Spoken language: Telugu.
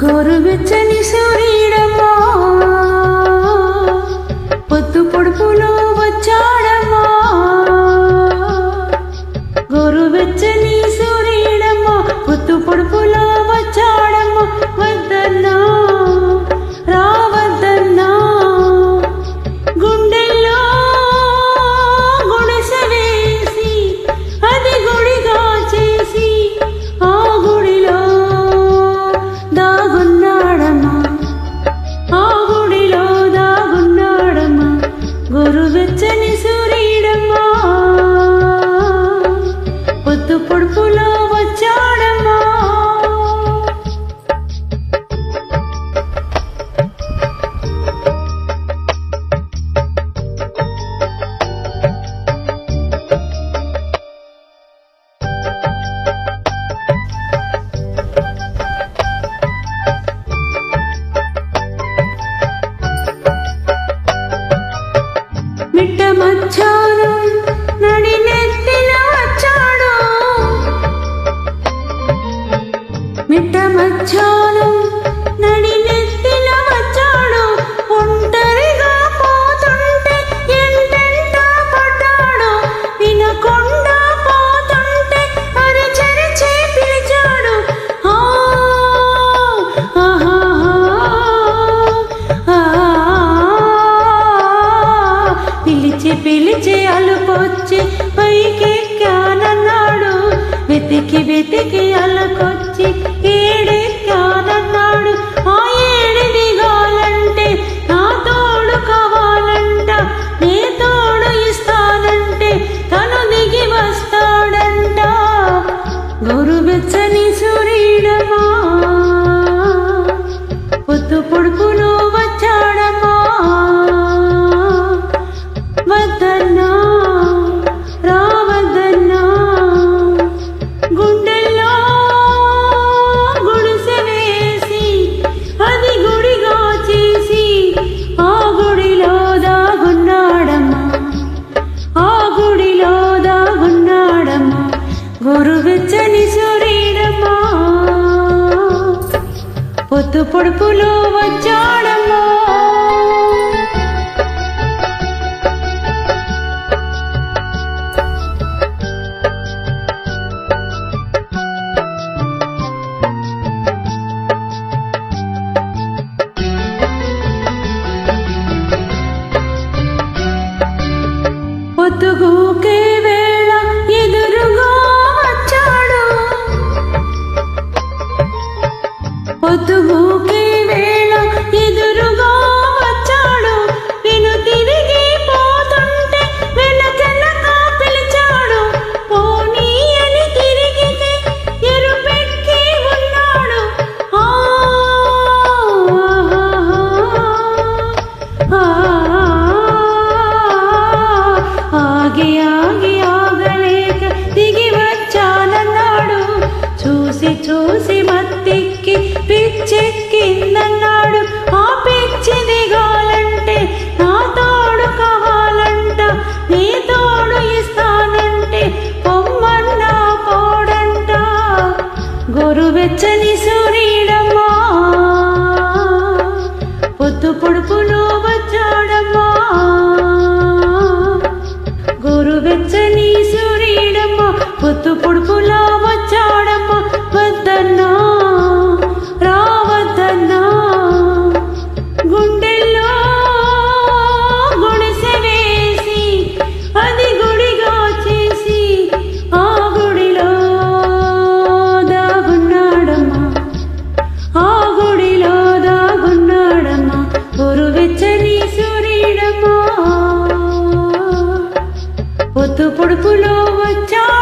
గోరువెచ్చని సూర్యుడమ్మా పొత్తు పొడుపులో వచ్చా గోరువెచ్చని సూర్య मिट्ट मच्छा tiki పొత్తు పొడుపులో వచ్చాడమ్మో. Otugu గోరువెచ్చని సూర్యుడమ్మా పొద్దు పొడుపును వచ్చాడమ్మా. గోరువెచ్చని సూర్యుడమ్మా పొద్దు పొడుపులో పొత్తు పొడుపులో వచ్చా